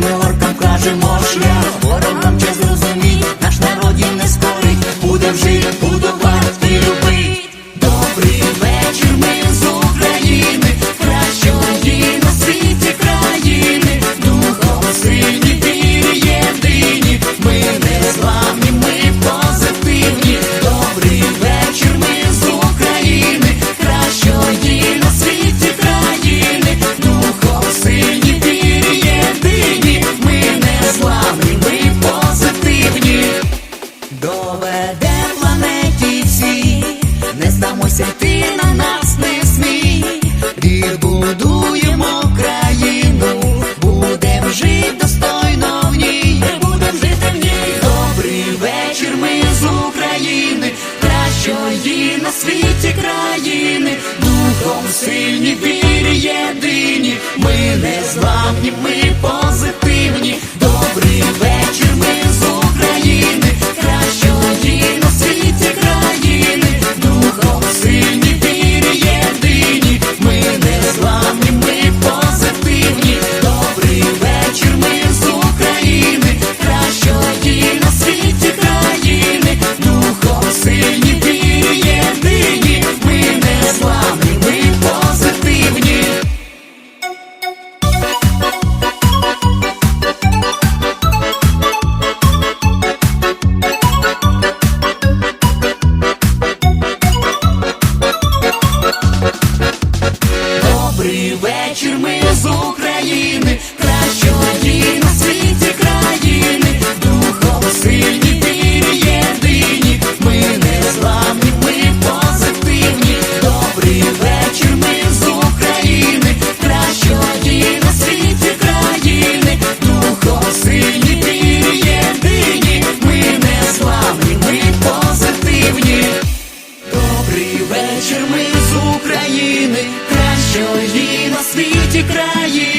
ми оркам кажемо шлях, ворогам честь зрозумій, наш народ їм не скорить, буде в житті, буде в не здамося ти на нас не смій, відбудуємо країну, будем жити достойно в ній, будем жити в ній. Добрий вечір, ми з України, кращої на світі країни, духом сильні вірі єдині, ми не зламні, ми по. чужі на світі краї.